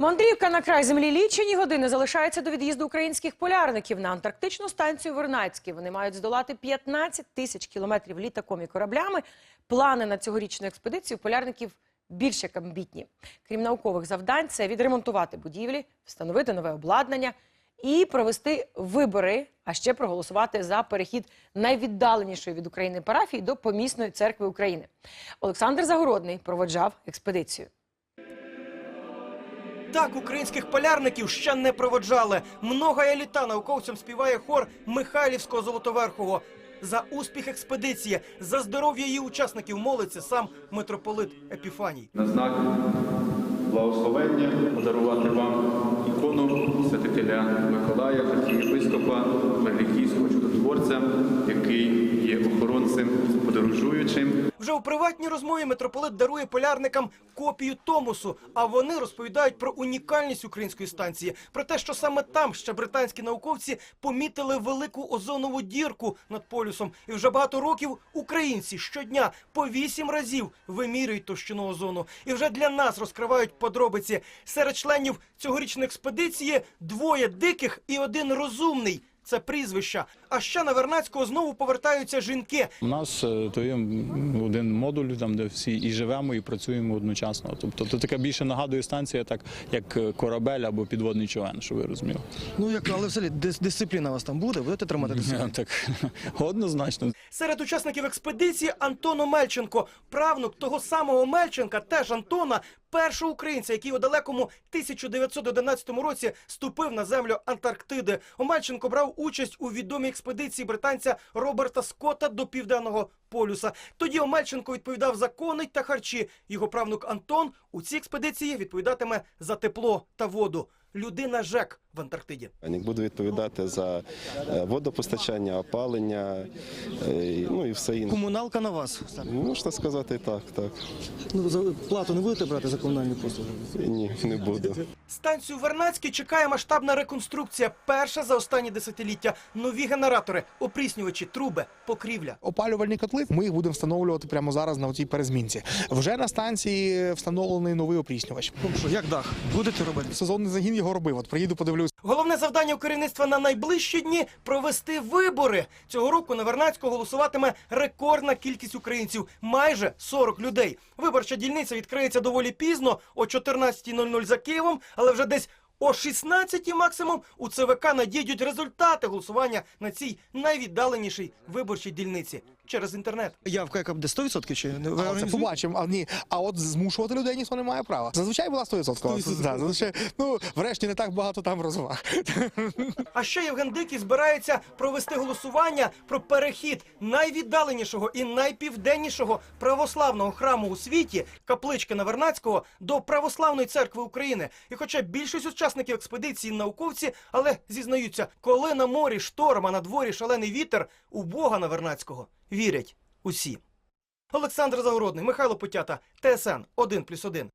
Мандрівка на край землі лічені години залишається до від'їзду українських полярників на антарктичну станцію Вернадський. Вони мають здолати 15 тисяч кілометрів літаком і кораблями. Плани на цьогорічну експедицію полярників більш як амбітні. Крім наукових завдань, це відремонтувати будівлі, встановити нове обладнання і провести вибори, а ще проголосувати за перехід найвіддаленішої від України парафії до помісної церкви України. Олександр Загородний проводжав експедицію. Так українських полярників ще не проводжали. Многая літа науковцям співає хор Михайлівського Золотоверхового. За успіх експедиції, за здоров'я її учасників молиться сам митрополит Епіфаній. на знак благословення подарувати вам ікону святителя Миколая, архієпископа Великівського чудотворця, який є охоронцем подорожуючим. У приватній розмові митрополит дарує полярникам копію Томосу, а вони розповідають про унікальність української станції, про те, що саме там ще британські науковці помітили велику озонову дірку над полюсом. І вже багато років українці щодня по вісім разів вимірюють товщину озону. І вже для нас розкривають подробиці. Серед членів цьогорічної експедиції двоє диких і один розумний. Це прізвища. А ще на Вернацького знову повертаються жінки. У нас е, то є один модуль, там де всі і живемо, і працюємо одночасно. Тобто то така більше нагадує станція, так як е, корабель або підводний човен, що ви розуміли. Ну як але взагалі дисципліна у вас там буде? Будете тримати дисципліну? Так однозначно. Серед учасників експедиції Антон Омельченко, правнук того самого Омельченка, теж Антона, першого українця, який у далекому 1911 році ступив на землю Антарктиди. Омельченко брав участь у відомій експедиції британця Роберта Скотта до південного полюса. Тоді Омельченко відповідав за коней та харчі. Його правнук Антон у цій експедиції відповідатиме за тепло та воду. Людина ЖЕК в Антарктиді. Як буду відповідати за е, водопостачання, опалення, е, ну і все інше. Комуналка на вас. Можна сказати так, так. Ну за плату не будете брати за комунальні послуги? Ні, не буду. Станцію Вернадський чекає масштабна реконструкція. Перша за останні десятиліття. Нові генератори, опріснювачі, труби, покрівля. опалювальні котли. Ми їх будемо встановлювати прямо зараз на цій перезмінці. Вже на станції встановлений новий опріснювач. Як дах? Будете робити? Сезонний загін його робив. От приїду, подивлюсь. Головне завдання у керівництва на найближчі дні провести вибори. Цього року на Вернадську голосуватиме рекордна кількість українців майже 40 людей. Виборча дільниця відкриється доволі пізно, о 14.00 за Києвом, але вже десь. О 16 максимум у ЦВК надійдуть результати голосування на цій найвіддаленішій виборчій дільниці через інтернет. Явка яка буде 100% чи не А це побачимо. А ні, а от змушувати людей ніхто не має права. Зазвичай була 100%. Да, зазвичай, ну врешті не так багато там розваг. А ще Євген Дикий збирається провести голосування про перехід найвіддаленішого і найпівденнішого православного храму у світі каплички Навернацького до православної церкви України. І хоча більшість учасників експедиції науковці, але зізнаються, коли на морі шторм, а на дворі шалений вітер, у Бога Навернацького вірять усі. Олександр Загородний, Михайло Потята, ТСН 1+,1.